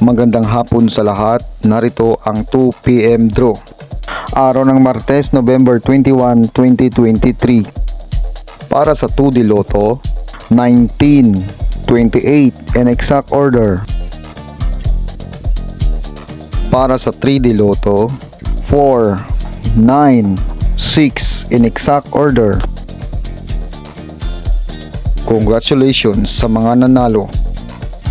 Magandang hapon sa lahat. Narito ang 2pm draw. Araw ng Martes, November 21, 2023. Para sa 2D Lotto, 19, 28 in exact order. Para sa 3D Lotto, 4, 9, 6 in exact order. Congratulations sa mga nanalo.